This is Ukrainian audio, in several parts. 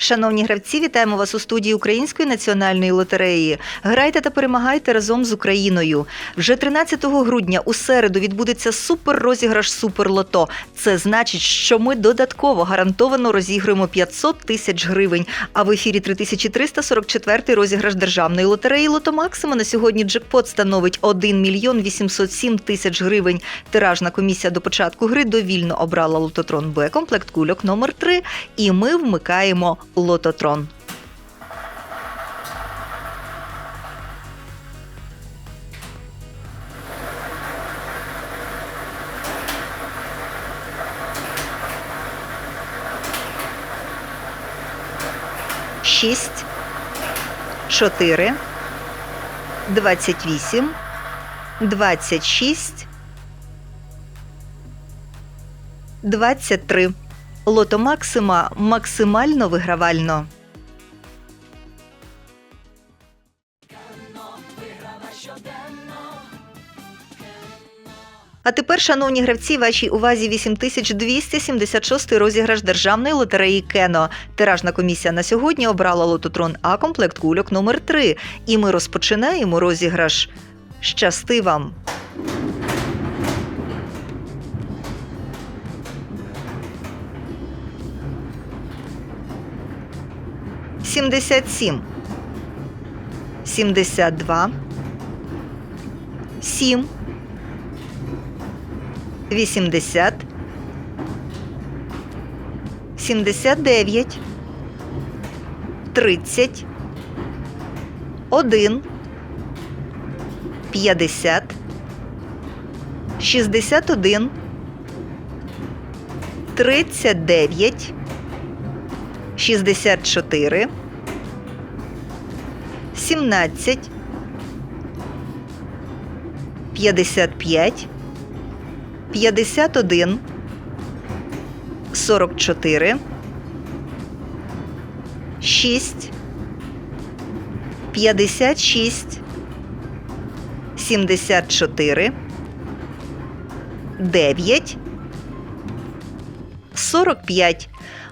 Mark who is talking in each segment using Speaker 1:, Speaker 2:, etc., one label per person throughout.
Speaker 1: Шановні гравці, вітаємо вас у студії Української національної лотереї. Грайте та перемагайте разом з Україною. Вже 13 грудня у середу відбудеться суперрозіграш Суперлото. Це значить, що ми додатково гарантовано розіграємо 500 тисяч гривень. А в ефірі 3344 розіграш державної лотереї Лото Максима на сьогодні джекпот становить 1 мільйон 807 тисяч гривень. Тиражна комісія до початку гри довільно обрала лототрон Б комплект кульок номер 3 і ми вмикаємо лототрон. Шість, чотири, двадцять вісім, двадцять шість, двадцять три. Лото Максима максимально вигравально. А тепер, шановні гравці, вашій увазі 8276 розіграш державної лотереї Кено. Тиражна комісія на сьогодні обрала лототрон А комплект кульок номер 3 І ми розпочинаємо розіграш. Щасти вам! Сімдесят сім. Сімдесят два. Сім. 80, 79, 30, 1, 50, 61, 39, 64, 17, 55, 51, 44, 6, 56, 74, 9, 45.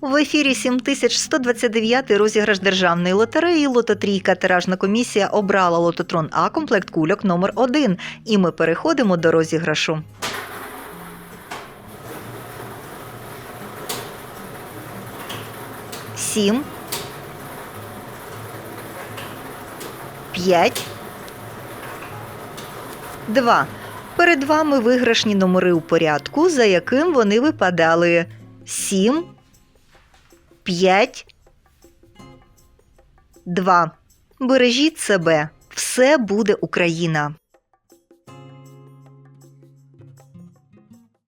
Speaker 1: В ефірі 7129 розіграш державної лотереї Лототрійка. Тиражна комісія обрала лототрон А комплект кульок номер 1 І ми переходимо до розіграшу. Сім. П'ять. Два. Перед вами виграшні номери у порядку, за яким вони випадали. Сім. 5, 2. Бережіть себе. Все буде Україна.